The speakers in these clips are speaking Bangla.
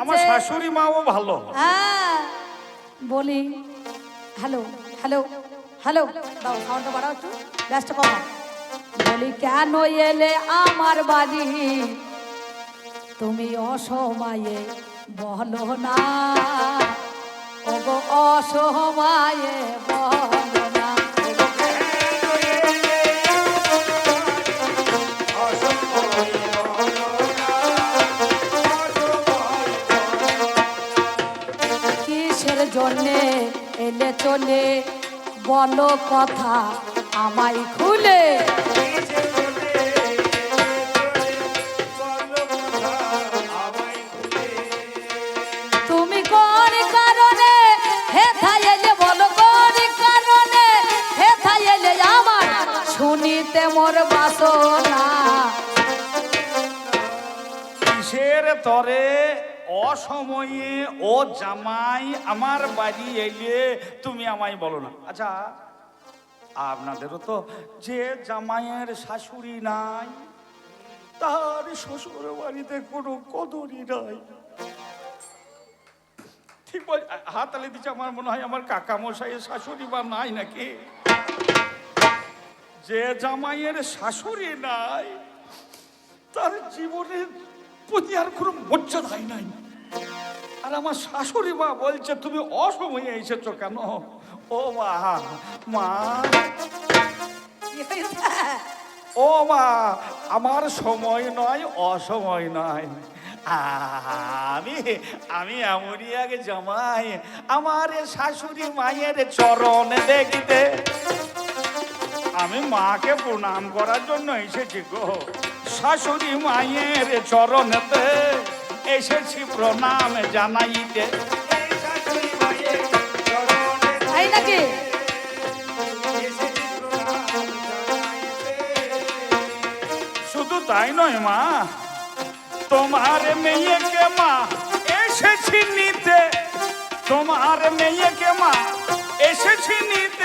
আমার শাশুড়ি মাও ভালো। হ্যাঁ। বলি হ্যালো হ্যালো হ্যালো দাও সাউন্ডটা বাড়াও একটু ব্যস্ত কম বলি কেন এলে আমার বাড়ি? তুমি অসময়ে বলো না। ওগো অসময়ে বলো জন্যে, এলে চলে। বলো কথা আমায় খুলে। তুমি কোন কারণে? হেথায় এলে বলো কারণে? হেথায় এলে আমার শুনিতে মোর বাসনা। কিসের তরে? অসময়ে ও জামাই আমার বাড়ি এলে তুমি আমায় বলো না। আচ্ছা আপনাদেরও তো যে জামাইয়ের শাশুড়ি নাই, তার শ্বশুর বাড়িতে কোনো কদরই নাই। ঠিক বল, হাত তালে দিচ্ছে আমার মনে হয় আমার কাকা মশাইয়ের শাশুড়ি বা নাই নাকি? যে জামাইয়ের শাশুড়ি নাই, তার জীবনের প্রতি আর কোনো মর্যাদাই নাই। আর আমার শাশুড়ি মা বলছে, তুমি অসময়ে এসেছ কেন? ও মা মা। ও মা, আমার সময় নয়, অসময় নয়। আমি আমি এমনই আগে জমাই, আমার শাশুড়ি মায়ের চরণ দেখিতে। আমি মাকে প্রণাম করার জন্য এসেছি গো। শাশুড়ি মায়ের চরণেতে এসেছি প্রণাম জানাইতে। শুধু তাই নয় মা তোমার মেয়েকে মা এসেছি নিতে। তোমার মেয়েকে মা এসেছি নিতে।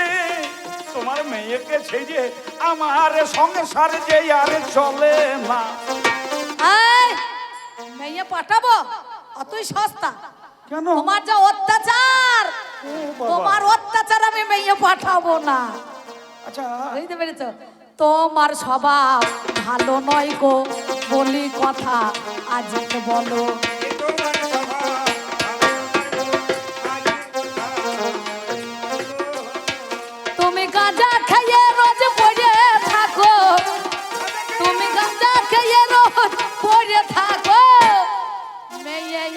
তোমার মেয়েকে ছেড়ে আমার সংসার যে আর চলে না মেয়ে পাঠাবো? অতই সস্তা। কেন? তোমার যা অত্যাচার তোমার অত্যাচার আমি মেয়ে পাঠাবো না। আচ্ছা। বুঝতে পেরেছ? তোমার স্বভাব ভালো নয় গো বলি কথা আজকে বলো।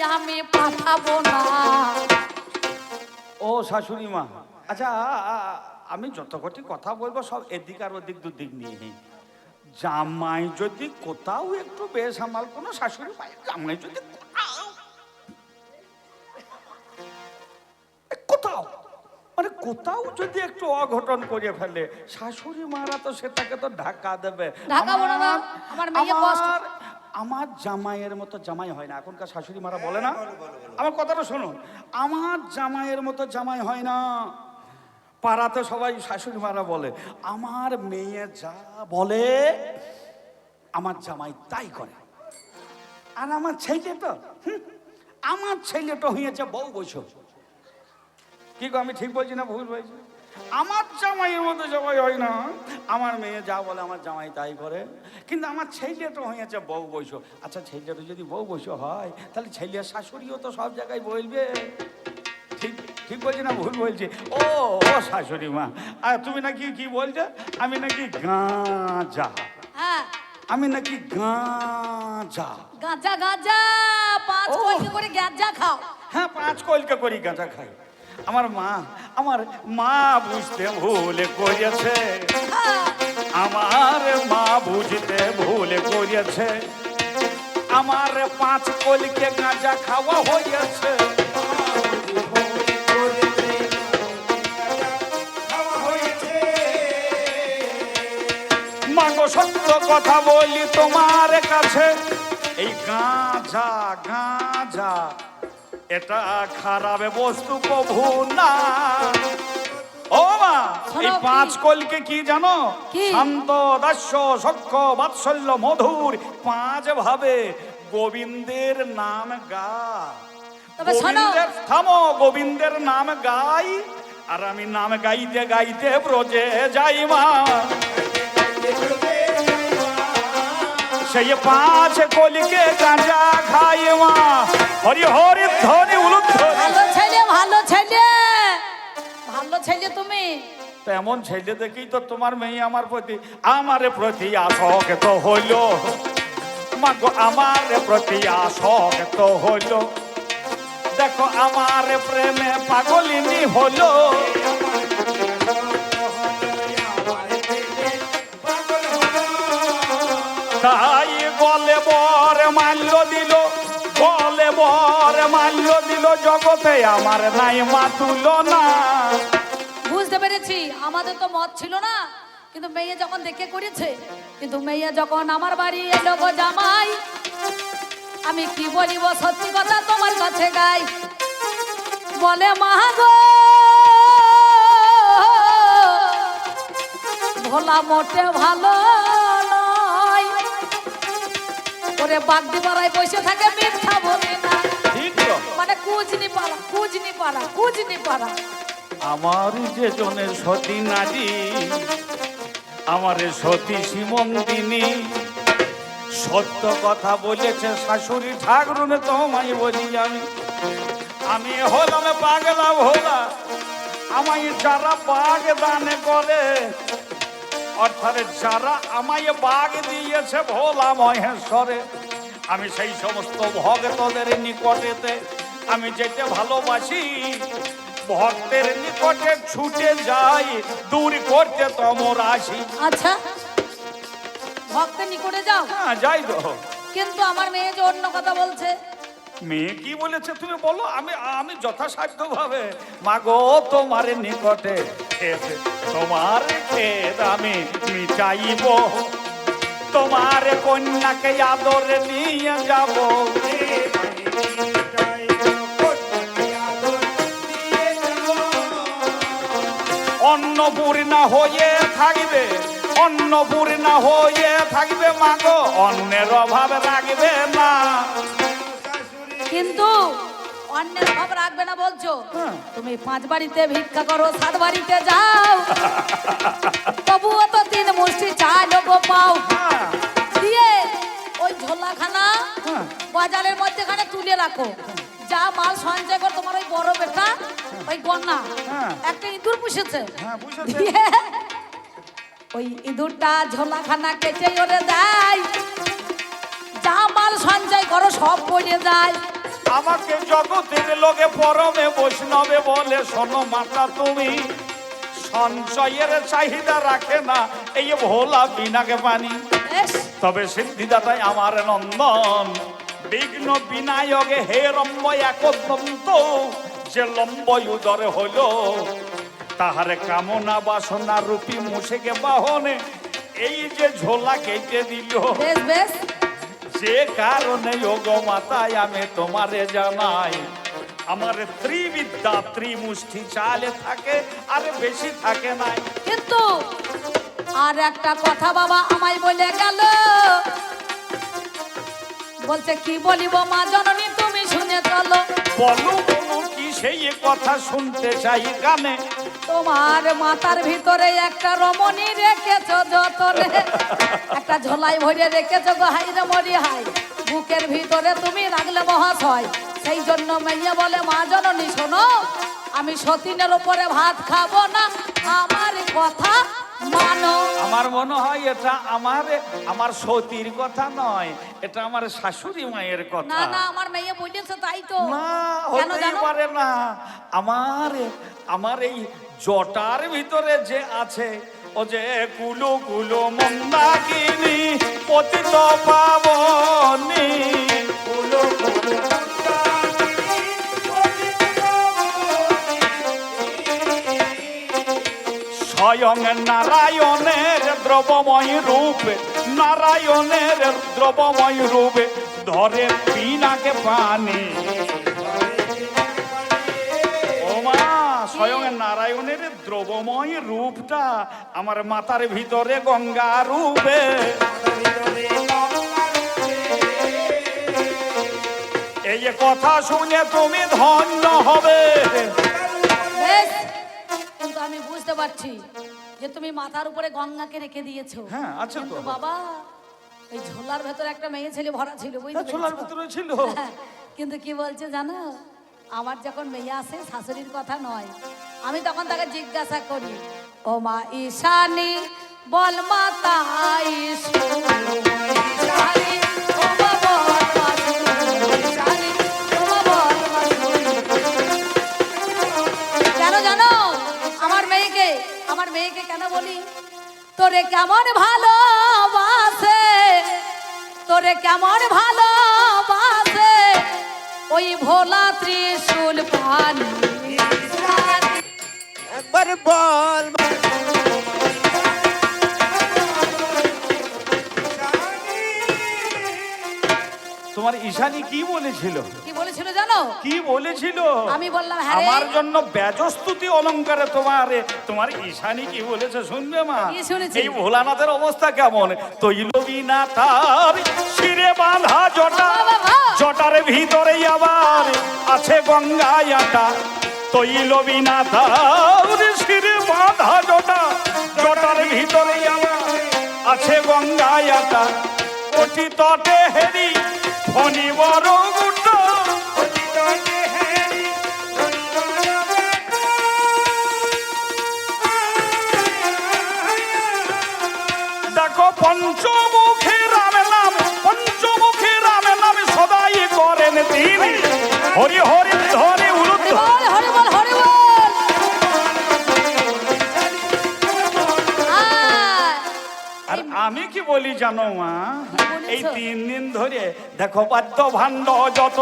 আমি পাঠাবো না। ও শাশুড়ি মা আচ্ছা আমি যত কটি কথা বলব সব এদিক আর ওদিক দুদিক নিয়ে জামাই যদি কোথাও একটু বেশ আমার কোনো শাশুড়ি মাই জামাই যদি কোথাও। কোথাও? মানে কোথাও যদি একটু অঘটন করে ফেলে শাশুড়ি মারা তো সেটাকে তো ঢাকা দেবে। ঢাকাবো না, আমার- আমার মেয়ে কষ্ট- আমার জামাইয়ের মতো জামাই হয় না। এখনকার শাশুড়ি মারা বলে না? আমার কথাটা শুনুন। আমার জামাইয়ের মতো জামাই হয় না। পাড়াতে সবাই শাশুড়ি মারা বলে। আমার মেয়ে যা বলে আমার জামাই তাই করে। আর আমার ছেলে তো আমার ছেলে তো হয়েছে বউ বছর কি গো, আমি ঠিক বলছি না ভুল বলছি? আমার জামাইয়ের মতো জামাই হয় না। আমার মেয়ে যা বলে আমার জামাই তাই করে। কিন্তু আমার ছেলেটা হয়েছে বউ বৈশ আচ্ছা ছেলেটা যদি বউ বৈশ হয় তাহলে ছেলের শাশুড়িও তো সব জায়গায় বলবে। ঠিক ঠিক বলছি না ভুল বলছি? ও ও শাশুড়ি মা আর তুমি নাকি কি বলছো? আমি নাকি গাঁজা। হ্যাঁ। আমি নাকি গাঁজা। গাঁজা গাঁজা পাঁচ। কলকে করে গাঁজা খাও। হ্যাঁ পাঁচ কলকা করি গাঁজা খাই। আমার মা আমার মা বুঝতে ভুল করেছে। আমার মা বুঝতে ভুল করেছে আমার পাঁচ কলকে গাঁজা খাওয়া হয়েছে। সত্য কথা বলি তোমার কাছে। এই গাঁজা গাঁজা এটা খারাপ বস্তু প্রভু না। ও মা এই পাঁচ কলকে কি জানো? শান্ত দাস্য সক্ষ বাৎসল্য মধুর পাঁচ ভাবে গোবিন্দের নাম গা। গোবিন্দের থামো গোবিন্দের নাম গাই আর আমি নাম গাইতে গাইতে ব্রজে যাই মা। সেই পাঁচ কলিকে গাঁজা খাই মা হরি হরি ধরি উলুধ্বনি। ভালো ছেলে ভালো ছেলে। ভালো ছেলে তুমি। তো এমন ছেলে দেখেই তো তোমার মেয়ে আমার প্রতি আমার প্রতি আসক তো হইল। মাগো আমার প্রতি আসক তো হইল। দেখো আমার প্রেমে পাগলিনী হলো জগতে আমার নাই মা তুলো না বুঝতে পেরেছি, আমাদের তো মত ছিল না। কিন্তু মেয়ে যখন দেখে করেছে, কিন্তু মেয়ে যখন আমার বাড়ি এলো গো জামাই, আমি কি বলিব সত্যি কথা তোমার কাছে গাই? বলে, মা গো, ভোলা মোটে ভালো নয়। ওরে বাগদি পাড়ায় বসে থাকে মিথ্যা বলে। মানে কুজনি পাড়া কুজনি পাড়া কুজনি পাড়া আমার যে জনের সতী নারী, আমার সতী সীমন্দিনী সত্য কথা বলেছে শাশুড়ি ঠাকুরনে তোমায় বলি আমি। আমি হলাম পাগলা ভোলা, আমায় যারা বাগ দানে করে, অর্থাৎ যারা আমায় বাগ দিয়েছে ভোলা মহেশ্বরে, আমি সেই সমস্ত ভক্তদের নিকটেতে আমি যেতে ভালোবাসি। ভক্তের নিকটে ছুটে যাই দূর করতে তমর আসি আচ্ছা ভক্তের নিকটে যাও। হ্যাঁ যাই তো কিন্তু আমার মেয়ে যে অন্য কথা বলছে। মেয়ে কি বলেছে তুমি বলো? আমি আমি যথাসাধ্য ভাবে মাগো তোমার নিকটে তোমার খেত আমি মিটাইব। তোমার কন্যাকে আদরে নিয়ে যাব। অন্নপূর্ণা হয়ে থাকবে অন্নপূর্ণা হয়ে থাকবে মাগো অন্যের অভাব রাখবে না কিন্তু অন্যের ভাব রাখবে না বলছো? হ্যাঁ। তুমি পাঁচ বাড়িতে ভিক্ষা করো সাত বাড়িতে যাও। তবুও তো তিন মুষ্টি চাল গো পাও। হ্যাঁ। দিয়ে ওই ঝোলাখানা হ্যাঁ। বাজারের মধ্যেখানে তুলে রাখো। যা মাল সঞ্চয় কর তোমার ওই বড় বেটা ওই গন্না হ্যাঁ। একটা ইঁদুর পুষেছে। হ্যাঁ দিয়ে ওই ইঁদুরটা ঝোলাখানা কেটে ওরে দেয় যা মাল সঞ্চয় করো সব পড়ে যায়। আমাকে জগতের লোকে পরমে বৈষ্ণবে বলে শোনো মাতা তুমি সঞ্চয়ের চাহিদা রাখে না এই ভোলা বিনাকে পানি। তবে সিদ্ধিদাতাই আমার নন্দন। বিঘ্ন বিনায়কে হে রম্ব একদন্ত যে লম্ব উদরে হইল তাহারে কামনা বাসনা রূপী মুসেকে বাহনে এই যে ঝোলা কেটে দিল। যে কারণে যোগ মাতায় আমি তোমারে জানাই আমার ত্রিবিদ্যা ত্রিমুষ্টি চালে থাকে আর বেশি থাকে নাই। কিন্তু আর একটা কথা বাবা আমায় বলে গেল বলছে কি বলিব মা জননী তুমি শুনে চলো। বলো কি সেই কথা শুনতে চাই গানে? তোমার মাথার ভিতরে একটা রমণী রেখেছ যতনে। একটা ঝোলাই ভরে রেখেছ গো হাই রে মরি হাই বুকের ভিতরে তুমি রাখলে মহাশয়। সেই জন্য মেয়ে বলে মা জননী শোনো আমি সতীনের উপরে ভাত খাব না। আমার কথা মানো। আমার মনে হয় এটা আমার আমার সতীর কথা নয় এটা আমার শাশুড়ি মায়ের কথা। না না আমার মেয়ে বলেছে তাই তো। না হতেই পারে না। আমার আমার এই জটার ভিতরে যে আছে ও যে কুলো কুলো মন্দাকিনী পতিত পাবনী। কুলো কুলো স্বয়ং নারায়ণের দ্রবময় রূপে, নারায়ণের দ্রবময় রূপে ধরে পিনাকে পানি। স্বয়ং নারায়ণের দ্রবময় রূপটা আমার মাথার ভিতরে গঙ্গা রূপে। এই কথা শুনে তুমি ধন্য হবে। পারছি যে তুমি মাথার উপরে গঙ্গাকে রেখে দিয়েছ হ্যাঁ, আছে তো। বাবা ওই ঝোলার ভেতরে একটা মেয়ে ছেলে ভরা ছিল বুঝতে হ্যাঁ, পেরেছ? ভিতরে ছিল কিন্তু কি বলছে জানো আমার যখন মেয়ে আসে শাশুড়ির কথা নয় আমি তখন তাকে জিজ্ঞাসা করি ও মা ঈশানী বল মা তাই ঈশানী, বলি তোরে কেমন ভালোবাসে তোরে কেমন ভালোবাসে ওই ভোলা ত্রিশুল পানি। একবার বল। তোমার ঈশানী কি বলেছিল? কি বলেছিল জানো? কি বলেছিল? আমি বললাম, হ্যাঁ আমার জন্য ব্যাজস্তুতি অলঙ্কারে তোমার তোমার ঈশানী কি বলেছে শুনবে মা? কি শুনেছি? এই ভোলানাথের অবস্থা কেমন? তৈলবী না তার শিরে বাঁধা জটা। জটার ভিতরে আবার আছে গঙ্গায়াটা তৈলবী না তার শিরে বাঁধা জটা। জটার ভিতরে আবার আছে গঙ্গায়াটা অতি তটে হেরি ফণি বড় হরি হরি ধরে উলুদ্ধ বল হরি বল হরি বল। আর আমি কি বলি জানো মা? এই তিন দিন ধরে দেখো বাদ্য ভাণ্ড যত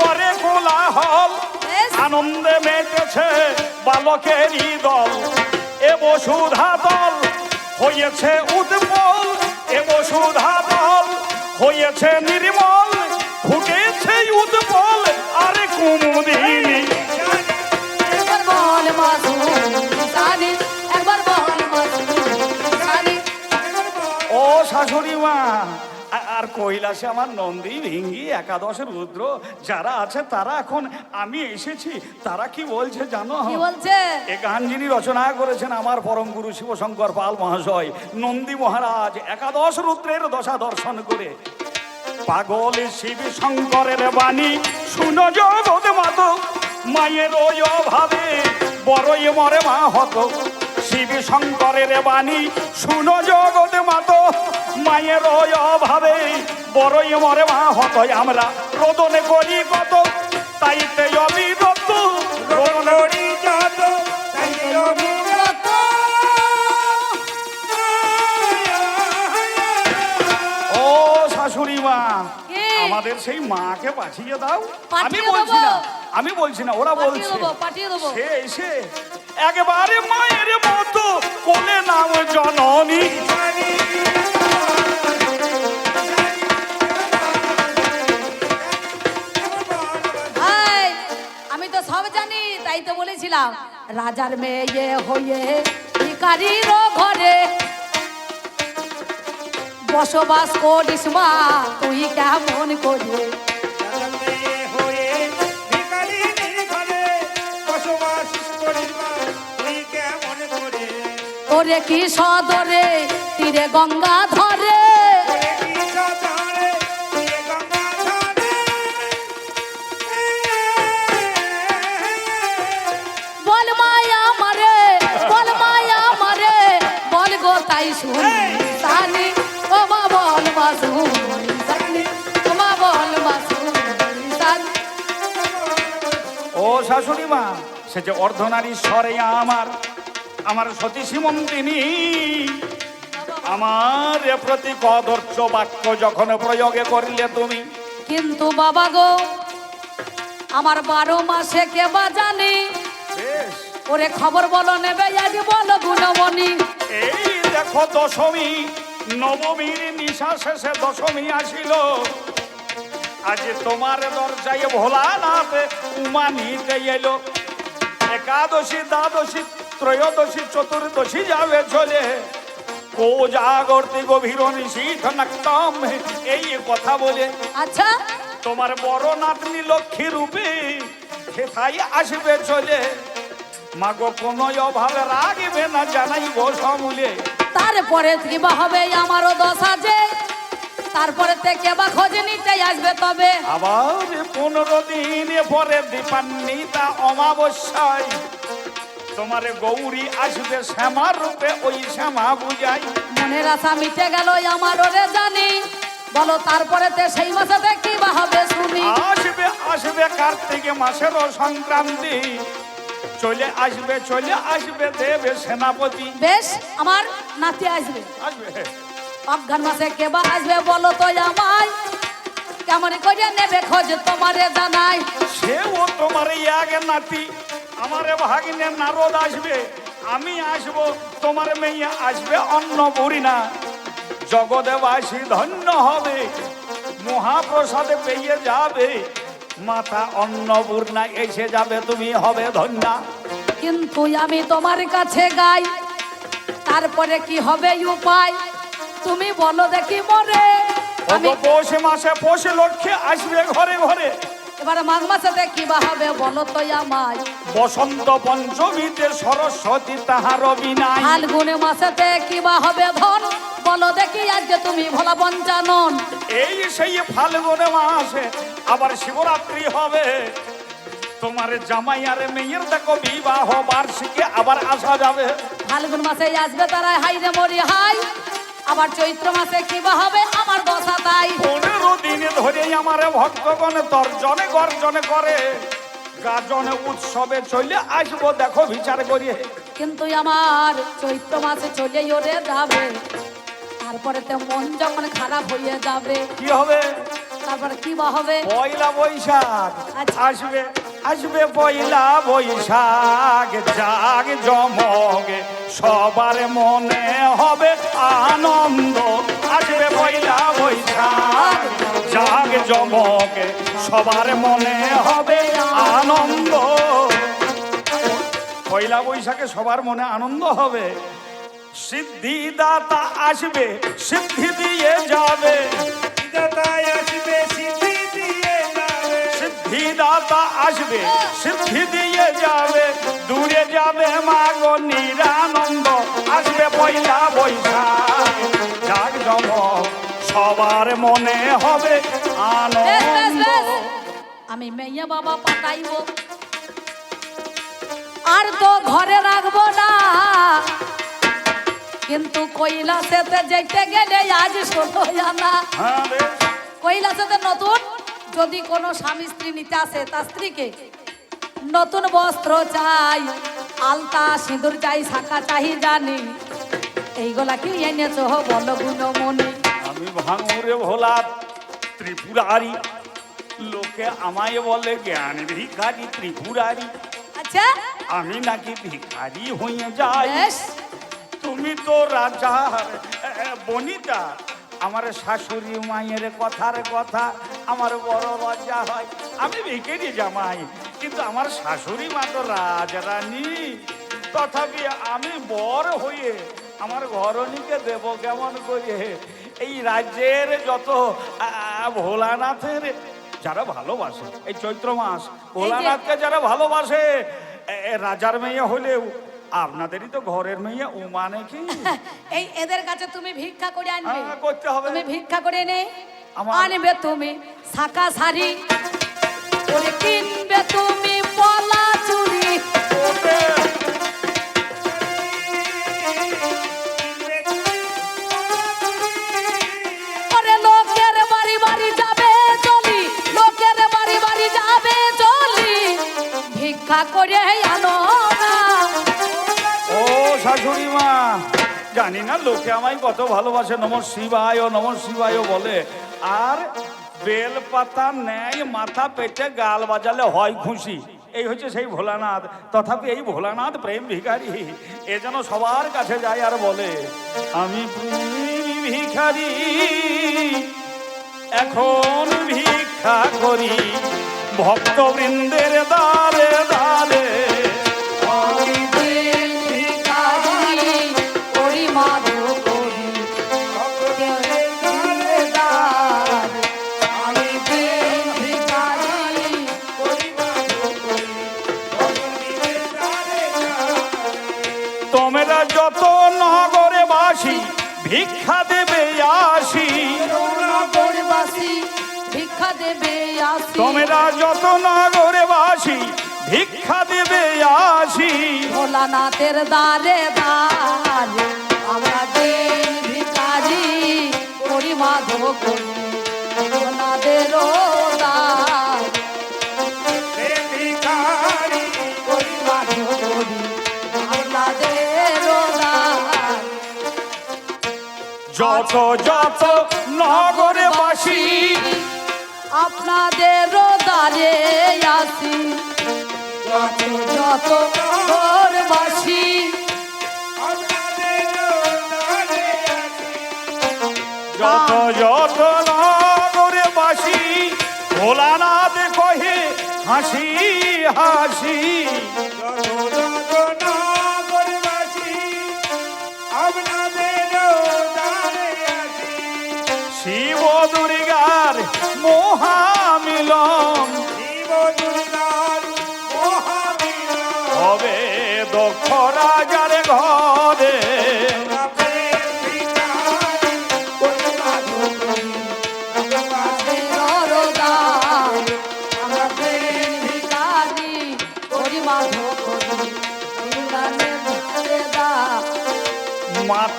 করে কোলাহল। আনন্দে মেতেছে বালকেরই দল। এ বসুধা দল হয়েছে উৎপল এ বসুধা দল হয়েছে নির্মল। ফুটেছে উৎপল আরে কুমুদিনী একবার বল মাসু একবার বল ও শাশুড়ি মা আর কৈলাসে আমার নন্দী ভিঙ্গি একাদশ রুদ্র যারা আছে তারা এখন আমি এসেছি তারা কি বলছে জানো? কি বলছে? এ গান যিনি রচনা করেছেন আমার পরম গুরু শিবশঙ্কর পাল মহাশয় নন্দী মহারাজ একাদশ রুদ্রের দশা দর্শন করে। পাগল শিব শঙ্করের বাণী। শুনো জগৎ মাত মায়ের ওই অভাবে বড়ই মরে মা হত। শিব শঙ্করের বাণী, শুনো জগৎ মাত মায়ের ওই অভাবে বড়ই মরে মা হত। আমরা রোদনে করি কত, তাইতে অবিরত রোদনে ও আমাদের সেই মাকে পাঠিয়ে দাও। আমি বলছি না আমি বলছি না ওরা বলছে। সে এসে একেবারে মায়ের মতো কোলে নাম জননী। আমি তো সব জানি তাই তো বলেছিলাম রাজার মেয়ে হয়ে ভিকারির ঘরে বসবাস করিস মা, তুই কেমন করে? তোরে কি সদরে, তীরে গঙ্গা ধরে? বল মায়া মারে, বল মায়া মারে, বল গো তাই ও শাশুড়ি মা সে যে অর্ধনারী স্বরে আমার আমার সতী সীমন্তিনী আমার এ প্রতি কদর্চ বাক্য যখন প্রয়োগে করিলে তুমি। কিন্তু বাবা গো আমার বারো মাসে কে বা জানি? ওরে খবর বলো নেবে আজ বলো গুণমণি এই দেখো দশমী নবমীর নিশা শেষে দশমী আসিল। আজ তোমার দরজায় ভোলানাথ উমা নিতে এলো। একাদশী দ্বাদশী ত্রয়োদশী চতুর্দশী যাবে চলে। কোজাগর্তি গভীর নিশীথ নক্তম এই কথা বলে। আচ্ছা। তোমার বড় নাতনি লক্ষ্মী রূপে হেথাই আসবে চলে? মাগো কোনো অভাবে রাগবে না জানাইব সমূলে। তারপরে কি হবে আমারও দশা যে? তারপরে থেকে বা খোঁজ নিতে আসবে তবে। আবার পনেরো দিন পরে দীপান্বিতা অমাবস্যায় তোমার গৌরী আসবে শ্যামা রূপে ওই শ্যামা বুঝাই মনের আশা মিটে গেল আমার ওরে জানি। বলো তারপরে তে সেই মাসে কি বা হবে শুনি আসবে আসবে কার্তিক মাসের সংক্রান্তি। চলে আসবে চলে আসবে দেবে সেনাপতি। বেশ আমার নাতি আসবে। আসবে। অজ্ঞান মাসে কে বা আসবে বলো তো আমায়? কেমন করে নেবে খোঁজ তোমারে জানাই? সেও তোমার আগে নাতি আমার ভাগিনে নারদ আসবে। আমি আসব তোমার মেয়ে আসবে অন্ন না জগদেবাসী ধন্য হবে মহাপ্রসাদে পেয়ে যাবে। মাতা অন্নপূর্ণা এসে যাবে তুমি হবে ধন্যা। কিন্তু আমি তোমার কাছে গাই তারপরে কি হবে উপায়? তুমি বলো দেখি মরে। আমি পৌষ মাসে পৌষ লক্ষ্যে আসবে ঘরে ঘরে। এবারে মাঘ মাসে দেখি বা হবে বলো তো আমায়। বসন্ত পঞ্চমীতে সরস্বতী তাহার বিনাই ফাল্গুনে মাসেতে কি বা হবে ধন। বলো দেখি আজকে তুমি ভোলা পঞ্চানন। এই সেই ফাল্গুনে মাসে আবার শিবরাত্রি হবে। তোমার জামাই আর মেয়ের দেখো বিবাহ বার্ষিকী আবার আসা যাবে। ফাল্গুন মাসে আসবে তারা হাই রে মরি হাই আবার চৈত্র মাসে কি হবে আমার দশা তাই। পনেরো দিনে ধরে আমার ভক্তগণ তর্জনে গর্জনে করে গাজনে উৎসবে চলে আসব দেখো বিচার করিয়ে। কিন্তু আমার চৈত্র মাসে চলে ওরে যাবে তারপরে তো মন যখন খারাপ হয়ে যাবে। কি হবে? তারপরে কি বা হবে? পয়লা বৈশাখ আচ্ছা। আসবে। আসবে পয়লা বৈশাখ, জাগ জমগে। সবার মনে হবে আনন্দ। আসবে পয়লা বৈশাখ, জাগ জমগে। সবার মনে হবে আনন্দ। পয়লা বৈশাখে সবার মনে আনন্দ হবে। সিদ্ধিদাতা আসবে, সিদ্ধি দিয়ে যাবে। সিদ্ধিদাতা আসবে সিদ্ধি দিয়ে যাবে দূরে যাবে মাগো নিরানন্দ আসবে পয়লা বৈশাখ। জমক সবার মনে হবে আনন্দ। আমি মেয়ে বাবা পাঠাইব। আর তো ঘরে রাখব না। কিন্তু কৈলাসেতে যেতে গেলে আজ ষোলো আনা হ্যাঁ। কৈলাসেতে নতুন যদি কোনো স্বামী স্ত্রী নিতে আসে তার স্ত্রীকে নতুন বস্ত্র চাই আলতা সিঁদুর চাই শাখা চাই জানি। এইগুলা কি এনেছো বলো গুণমণি। আমি ভাঙুরে ভোলা ত্রিপুরারি লোকে আমায় বলে জ্ঞান ভিখারি ত্রিপুরারি। আচ্ছা। আমি নাকি ভিখারি হয়ে যাই। তুমি তো রাজার এ, বনিতা। আমার শাশুড়ি মায়ের কথার কথা আমার বড় লজ্জা হয়। আমি ভিকেরি জামাই কিন্তু আমার শাশুড়ি মা তো রাজরানী। তথাপি আমি বর হয়ে আমার ঘরণীকে দেব কেমন করে? এই রাজ্যের যত ভোলানাথের যারা ভালোবাসে এই চৈত্র মাস ভোলানাথকে যারা ভালোবাসে রাজার মেয়ে হলেও আপনাদেরই তো ঘরের মেয়ে ও মানে কি? এই এদের কাছে তুমি ভিক্ষা করে আনবে। হ্যাঁ, করতে হবে। তুমি ভিক্ষা করে নে। আমার- আনবে তুমি শাকা শাড়ি কিনবে তুমি চলি ভিক্ষা করে আনো না। ও শাশুড়ি মা জানি না লোকে আমায় কত ভালোবাসে। নম শিবায় ও নম শিবায় বলে। আর বেল পাতা নেয়, মাথা পেটে গাল বাজালে হয় খুশি এই হচ্ছে সেই ভোলানাথ। তথাপি এই ভোলানাথ প্রেম ভিখারি। এ যেন সবার কাছে যায় আর বলে, আমি ভিখারি, এখন ভিক্ষা করি। ভক্তবৃন্দের দ্বারে দ্বারে আসি। ভোলানাথের দ্বারে দ্বারে আমরা করি মাধব করি ভোলানাথের ভিখারি করি মাধব করি আপনাদের দ্বার যত যত নগরে বাসি আপনাদের দ্বারে আসি। যত আসি যত যত নগরে বাসি ভোলানাথ কহে হাসি হাসি। শিব দুর্গার মহামিলন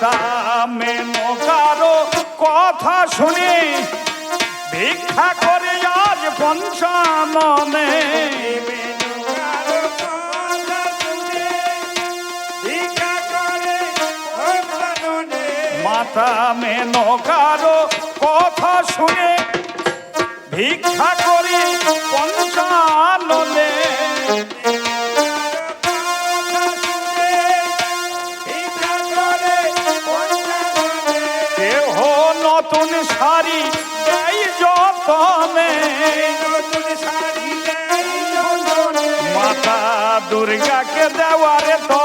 মাতা মেনকারো কথা শুনে। ভিক্ষা করে আজ পঞ্চাননে। মাতা মেনকারো কথা শুনে। ভিক্ষা করি পঞ্চাননে। দুর্গাকে দেওয়ারে তরে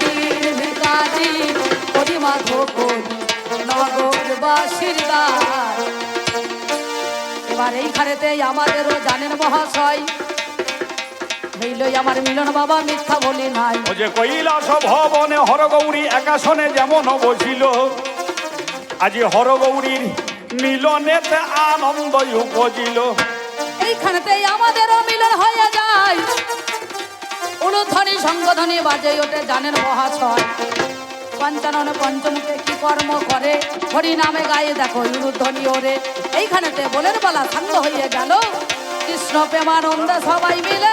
দিন ভিখারি করি মাধব নগরবাসীর দান। এবার এইখানেতে আমাদেরও জানেন মহাশয় হইলই আমার মিলন বাবা মিথ্যা বলি নাই। ও যে কৈলাস ভবনে হরগৌরী একাশনে যেমন বসিল আজি হরগৌরীর মিলনেতে আনন্দ উপজিল। এইখানেতে আমাদেরও মিলন হয়ে যায়। উলুধ্বনি সংগধনি বাজে ওঠে জানেন মহাশয় পঞ্চানন পঞ্চমুখে কি কর্ম করে হরি নামে গায়ে দেখো উলুধ্বনি ওরে। এইখানেতে বলের বলা সাঙ্গ হয়ে গেল। কৃষ্ণ প্রেমানন্দ সবাই মিলে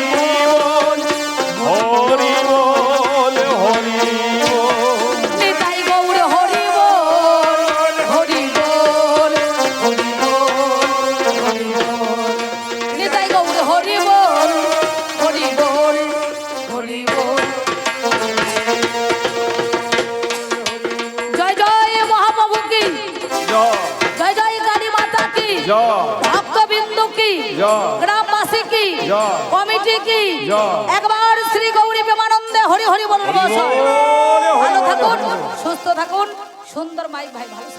কমিটি কি। একবার শ্রী গৌরী প্রেমানন্দে হরি হরি বলুন ভালো থাকুন সুস্থ থাকুন। সুন্দর মাইক ভাই ভালো